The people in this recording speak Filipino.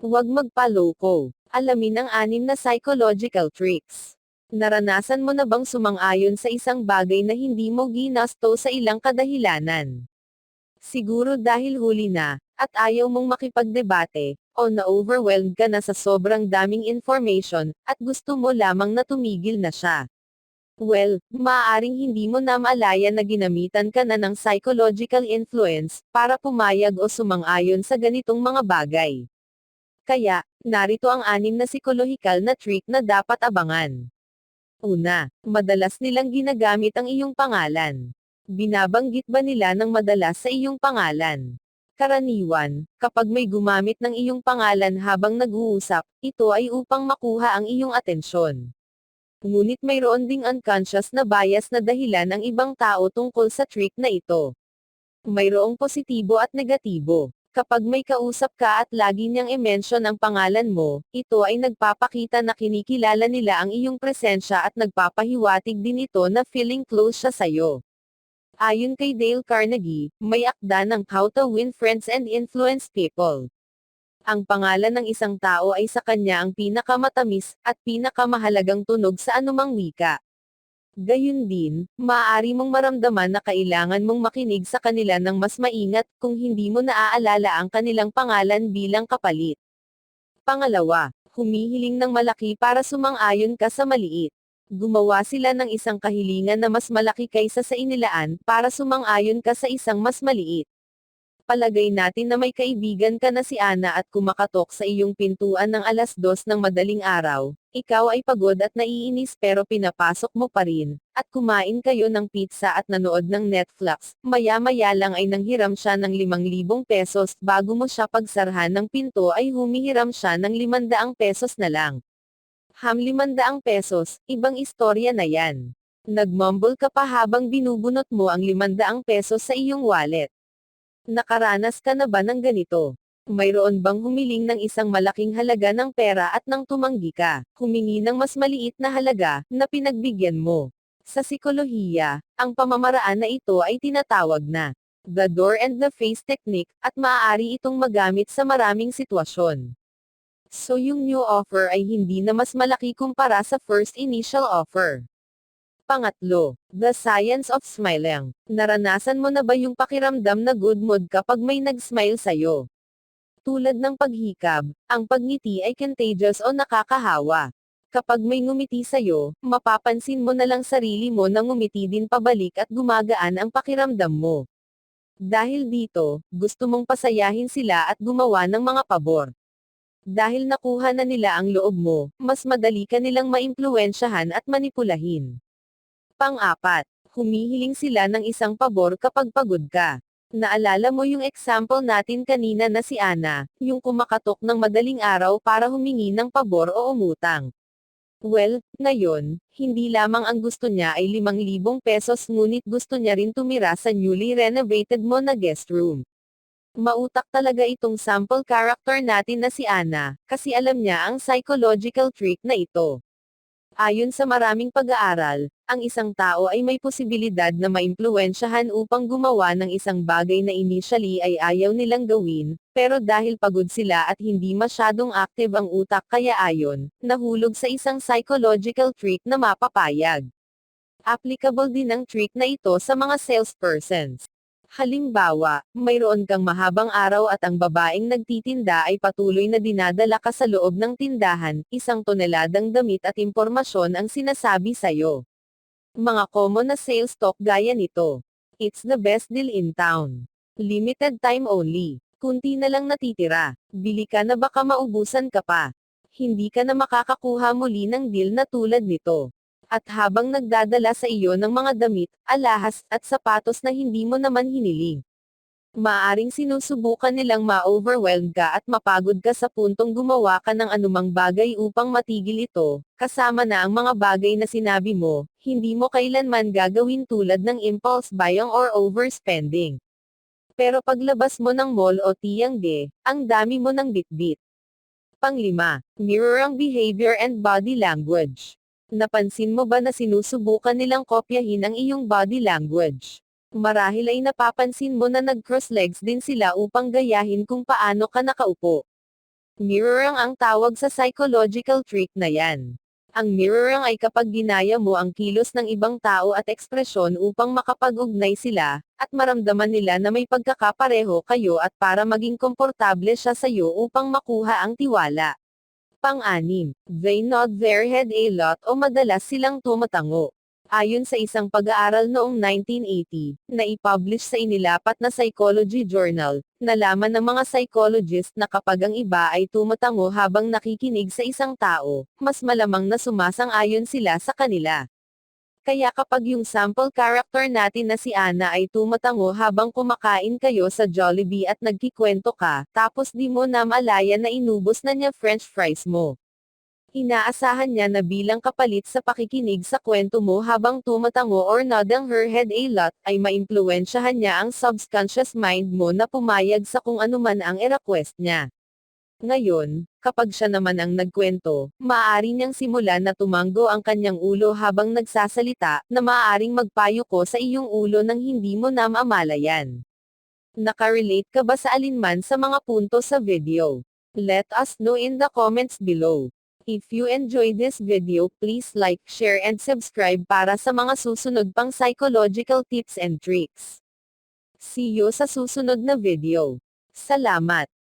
Huwag magpaloko. Alamin ang anim na psychological tricks. Naranasan mo na bang sumang-ayon sa isang bagay na hindi mo ginasto sa ilang kadahilanan? Siguro dahil huli na, at ayaw mong makipagdebate, o na-overwhelmed ka na sa sobrang daming information, at gusto mo lamang na tumigil na siya. Well, maaaring hindi mo na maalaya na ginamitan ka na ng psychological influence, para pumayag o sumang-ayon sa ganitong mga bagay. Kaya, narito ang anim na psikolohikal na trick na dapat abangan. Una, madalas nilang ginagamit ang iyong pangalan. Binabanggit ba nila ng madalas sa iyong pangalan? Karaniwan, kapag may gumamit ng iyong pangalan habang nag-uusap, ito ay upang makuha ang iyong atensyon. Ngunit mayroon ding unconscious na bias na dahilan ang ibang tao tungkol sa trick na ito. Mayroong positibo at negatibo. Kapag may kausap ka at lagi niyang i-mention ang pangalan mo, ito ay nagpapakita na kinikilala nila ang iyong presensya at nagpapahiwatig din ito na feeling close siya sa'yo. Ayon kay Dale Carnegie, may akda ng How to Win Friends and Influence People. Ang pangalan ng isang tao ay sa kanya ang pinakamatamis, at pinakamahalagang tunog sa anumang wika. Gayun din, maaari mong maramdaman na kailangan mong makinig sa kanila ng mas maingat kung hindi mo naaalala ang kanilang pangalan bilang kapalit. Pangalawa, humihiling ng malaki para sumang-ayon ka sa maliit. Gumawa sila ng isang kahilingan na mas malaki kaysa sa inilaan para sumang-ayon ka sa isang mas maliit. Palagay natin na may kaibigan ka na si Ana at kumakatok sa iyong pintuan ng alas dos ng madaling araw, ikaw ay pagod at naiinis pero pinapasok mo pa rin, at kumain kayo ng pizza at nanood ng Netflix, maya-maya lang ay nanghiram siya ng 5,000 pesos, bago mo siya pagsarhan ng pinto ay humihiram siya ng 500 pesos na lang. Ham 500 pesos, ibang istorya na yan. Nagmumble ka pa habang binubunot mo ang 500 pesos sa iyong wallet. Nakaranas ka na ba ng ganito? Mayroon bang humiling ng isang malaking halaga ng pera at nang tumanggi ka, humingi ng mas maliit na halaga, na pinagbigyan mo? Sa psikolohiya, ang pamamaraan na ito ay tinatawag na the door and the face technique, at maaari itong magamit sa maraming sitwasyon. So yung new offer ay hindi na mas malaki kumpara sa first initial offer. Pangatlo, the science of smiling. Naranasan mo na ba yung pakiramdam na good mood kapag may nag-smile sa'yo? Tulad ng paghikab, ang pagngiti ay contagious o nakakahawa. Kapag may ngumiti sa'yo, mapapansin mo na lang sarili mo na ngumiti din pabalik at gumagaan ang pakiramdam mo. Dahil dito, gusto mong pasayahin sila at gumawa ng mga pabor. Dahil nakuha na nila ang loob mo, mas madali ka nilang maimpluwensyahan at manipulahin. Pang-apat, humihiling sila ng isang pabor kapag pagod ka. Naalala mo yung example natin kanina na si Ana, yung kumakatok ng madaling araw para humingi ng pabor o umutang. Well, ngayon, hindi lamang ang gusto niya ay 5,000 pesos ngunit gusto niya rin tumira sa newly renovated mo na guest room. Mautak talaga itong sample character natin na si Ana, kasi alam niya ang psychological trick na ito. Ayon sa maraming pag-aaral, ang isang tao ay may posibilidad na maimpluwensyahan upang gumawa ng isang bagay na initially ay ayaw nilang gawin, pero dahil pagod sila at hindi masyadong active ang utak kaya ayon, nahulog sa isang psychological trick na mapapayag. Applicable din ang trick na ito sa mga salespersons. Halimbawa, mayroon kang mahabang araw at ang babaeng nagtitinda ay patuloy na dinadala ka sa loob ng tindahan, isang toneladang damit at impormasyon ang sinasabi sa'yo. Mga common na sales talk gaya nito. It's the best deal in town. Limited time only. Kunti na lang natitira. Bili ka na baka maubusan ka pa. Hindi ka na makakakuha muli ng deal na tulad nito at habang nagdadala sa iyo ng mga damit, alahas, at sapatos na hindi mo naman hiniling. Maaring sinusubukan nilang ma-overwhelm ka at mapagod ka sa puntong gumawa ka ng anumang bagay upang matigil ito, kasama na ang mga bagay na sinabi mo, hindi mo kailanman gagawin tulad ng impulse buying or overspending. Pero paglabas mo ng mall o tiyangge, ang dami mo ng bitbit. Panglima, mirror ang behavior and body language. Napansin mo ba na sinusubukan nilang kopyahin ang iyong body language? Marahil ay napapansin mo na nag-cross legs din sila upang gayahin kung paano ka nakaupo. Mirroring ang tawag sa psychological trick na yan. Ang mirroring ay kapag ginaya mo ang kilos ng ibang tao at ekspresyon upang makapag-ugnay sila, at maramdaman nila na may pagkakapareho kayo at para maging komportable siya sa iyo upang makuha ang tiwala. Pang-anim, they nod their head a lot o madalas silang tumatango. Ayon sa isang pag-aaral noong 1980, na i-publish sa inilapat na Psychology Journal, nalaman ng mga psychologist na kapag ang iba ay tumatango habang nakikinig sa isang tao, mas malamang na sumasang-ayon sila sa kanila. Kaya kapag yung sample character natin na si Ana ay tumatango habang kumakain kayo sa Jollibee at nagkikwento ka, tapos di mo na malaya na inubos na niya french fries mo. Inaasahan niya na bilang kapalit sa pakikinig sa kwento mo habang tumatango or nodding her head a lot, ay maimpluwensyahan niya ang subconscious mind mo na pumayag sa kung anuman ang i-request niya. Ngayon, kapag siya naman ang nagkwento, maaari niyang simulan na tumanggo ang kanyang ulo habang nagsasalita, na maaaring magpayo ko sa iyong ulo nang hindi mo na mamalayan. Nakarelate ka ba sa alinman sa mga punto sa video? Let us know in the comments below. If you enjoyed this video please like, share and subscribe para sa mga susunod pang psychological tips and tricks. See you sa susunod na video. Salamat!